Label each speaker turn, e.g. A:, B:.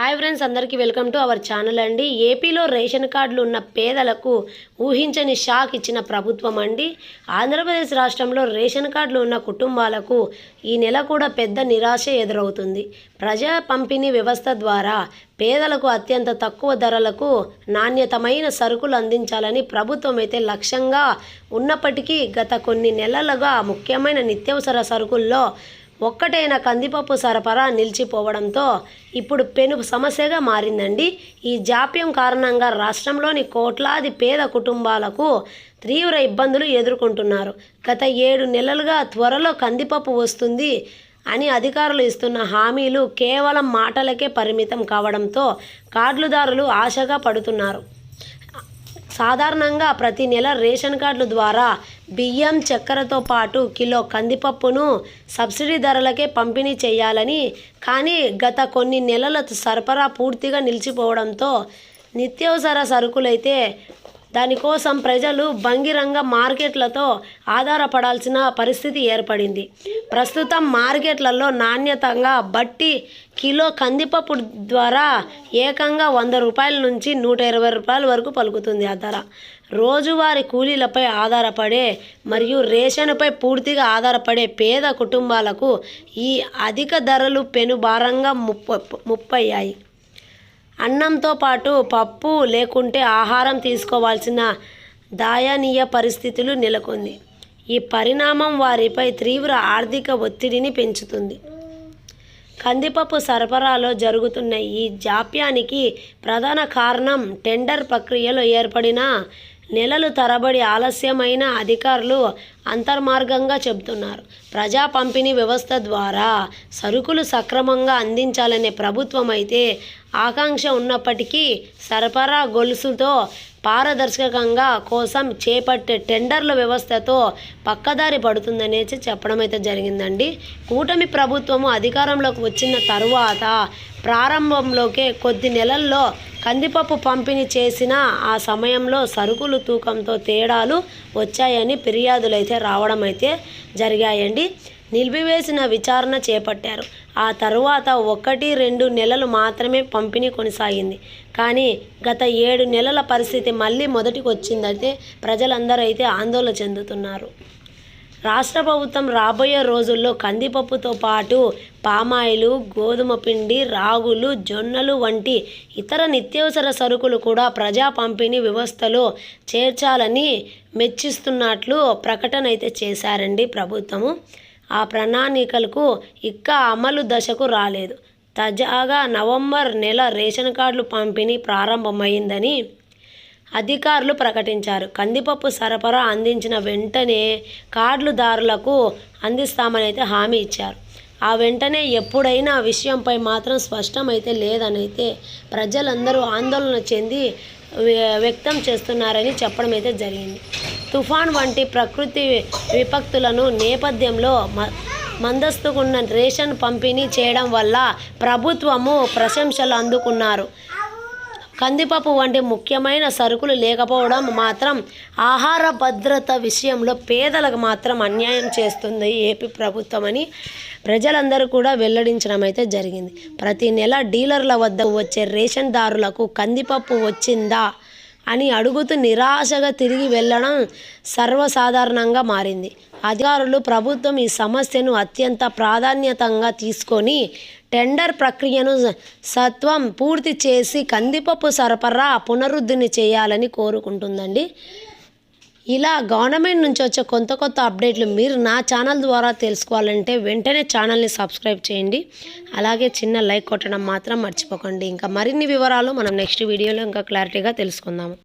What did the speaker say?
A: Hi friends అందరికీ welcome to our channel అండి. ఏపీలో రేషన్ కార్డులు ఉన్న పేదలకు ఊహించని షాక్ ఇచ్చిన ప్రభుత్వం అండి. ఆంధ్రప్రదేశ్ రాష్ట్రంలో రేషన్ కార్డులు ఉన్న కుటుంబాలకు ఈ నెల కూడా పెద్ద నిరాశ ఎదురవుతుంది. ప్రజా పంపిణీ వ్యవస్థ ద్వారా పేదలకు అత్యంత తక్కువ ధరలకు నాణ్యతమైన సరుకులు అందించాలని ప్రభుత్వం అయితే లక్ష్యంగా ఉన్నప్పటికీ గత కొన్ని నెలలుగా ముఖ్యమైన నిత్యావసర సరుకుల్లో ఒక్కటైన కందిపప్పు సరఫరా నిలిచిపోవడంతో ఇప్పుడు పెను సమస్యగా మారిందండి. ఈ జాప్యం కారణంగా రాష్ట్రంలోని కోట్లాది పేద కుటుంబాలకు తీవ్ర ఇబ్బందులు ఎదుర్కొంటున్నారు. గత ఏడు నెలలుగా త్వరలో కందిపప్పు వస్తుంది అని అధికారులు ఇస్తున్న హామీలు కేవలం మాటలకే పరిమితం కావడంతో కార్డుదారులు ఆశగా పడుతున్నారు. సాధారణంగా ప్రతి నెల రేషన్ కార్డుల ద్వారా బియ్యం చక్కెరతో పాటు కిలో కందిపప్పును సబ్సిడీ ధరలకే పంపిణీ చేయాలని కానీ గత కొన్ని నెలల సరఫరా పూర్తిగా నిలిచిపోవడంతో నిత్యావసర సరుకులైతే దానికోసం ప్రజలు బంగిరంగ మార్కెట్లతో ఆధారపడాల్సిన పరిస్థితి ఏర్పడింది. ప్రస్తుతం మార్కెట్లలో నాణ్యతంగా బట్టి కిలో కందిపప్పు ద్వారా ఏకంగా వంద రూపాయల నుంచి నూట ఇరవై రూపాయల వరకు పలుకుతుంది ఆ ధర. రోజువారి కూలీలపై ఆధారపడే మరియు రేషన్పై పూర్తిగా ఆధారపడే పేద కుటుంబాలకు ఈ అధిక ధరలు పెనుభారంగా ముప్ప ముప్పయ్యాయి. అన్నంతో పాటు పప్పు లేకుంటే ఆహారం తీసుకోవాల్సిన దయనీయ పరిస్థితులు నెలకొంది. ఈ పరిణామం వారిపై తీవ్ర ఆర్థిక ఒత్తిడిని పెంచుతుంది. కందిపప్పు సరఫరాలో జరుగుతున్న ఈ జాప్యానికి ప్రధాన కారణం టెండర్ ప్రక్రియలో ఏర్పడిన నెలలు తరబడి ఆలస్యమైన అధికారులు అంతర్మార్గంగా చెబుతున్నారు. ప్రజా పంపిణీ వ్యవస్థ ద్వారా సరుకులు సక్రమంగా అందించాలనే ప్రభుత్వం అయితే ఆకాంక్ష ఉన్నప్పటికీ సరఫరా గొలుసుతో పారదర్శకంగా కోసం చేపట్టే టెండర్ల వ్యవస్థతో పక్కదారి పడుతుందనేసి చెప్పడం అయితే జరిగిందండి. కూటమి ప్రభుత్వము అధికారంలోకి వచ్చిన తరువాత ప్రారంభంలోకే కొద్ది నెలల్లో కందిపప్పు పంపిణీ చేసిన ఆ సమయంలో సరుకులు తూకంతో తేడాలు వచ్చాయని ఫిర్యాదులు అయితే రావడం అయితే జరిగాయండి. నిలిపివేసిన విచారణ చేపట్టారు. ఆ తరువాత ఒకటి రెండు నెలలు మాత్రమే పంపిణీ కొనసాగింది. కానీ గత ఏడు నెలల పరిస్థితి మళ్ళీ మొదటికి వచ్చిందంటే ప్రజలందరూ అయితే ఆందోళన చెందుతున్నారు. రాష్ట్ర ప్రభుత్వం రాబోయే రోజుల్లో కందిపప్పుతో పాటు పామాయిలు గోధుమ పిండి రాగులు జొన్నలు వంటి ఇతర నిత్యావసర సరుకులు కూడా ప్రజా పంపిణీ వ్యవస్థలో చేర్చాలని మెచ్చిస్తున్నట్లు ప్రకటన అయితే చేశారండి ప్రభుత్వము. ఆ ప్రణాళికలకు ఇక్క అమలు దశకు రాలేదు. తాజాగా నవంబర్ నెల రేషన్ కార్డులు పంపిణీ ప్రారంభమైందని అధికారులు ప్రకటించారు. కందిపప్పు సరఫరా అందించిన వెంటనే కార్డుదారులకు అందిస్తామని అయితే హామీ ఇచ్చారు. ఆ వెంటనే ఎప్పుడైనా విషయంపై మాత్రం స్పష్టమైతే లేదనైతే ప్రజలందరూ ఆందోళన చెంది వ్యక్తం చేస్తున్నారని చెప్పడం అయితే జరిగింది. తుఫాన్ వంటి ప్రకృతి విపక్తులను నేపథ్యంలో మందస్తుకున్న రేషన్ పంపిణీ చేయడం వల్ల ప్రభుత్వము ప్రశంసలు అందుకున్నారు. కందిపప్పు వంటి ముఖ్యమైన సరుకులు లేకపోవడం మాత్రం ఆహార భద్రత విషయంలో పేదలకు మాత్రం అన్యాయం చేస్తుంది ఏపీ ప్రభుత్వం అని ప్రజలందరూ కూడా వెల్లడించడం అయితే జరిగింది. ప్రతి నెల డీలర్ల వద్ద వచ్చే రేషన్ దారులకు కందిపప్పు వచ్చిందా అని అడుగుతూ నిరాశగా తిరిగి వెళ్ళడం సర్వసాధారణంగా మారింది. అధికారులు ప్రభుత్వం ఈ సమస్యను అత్యంత ప్రాధాన్యతంగా తీసుకొని టెండర్ ప్రక్రియను సత్వం పూర్తి చేసి కందిపప్పు సరఫరా పునరుద్ధరణ చేయాలని కోరుకుంటుందండి. ఇలా గవర్నమెంట్ నుంచి వచ్చే కొత్త కొత్త అప్డేట్లు మీరు నా ఛానల్ ద్వారా తెలుసుకోవాలంటే వెంటనే ఛానల్ని సబ్స్క్రైబ్ చేయండి. అలాగే చిన్న లైక్ కొట్టడం మాత్రం మర్చిపోకండి. ఇంకా మరిన్ని వివరాలు మనం నెక్స్ట్ వీడియోలో ఇంకా క్లారిటీగా తెలుసుకుందాము.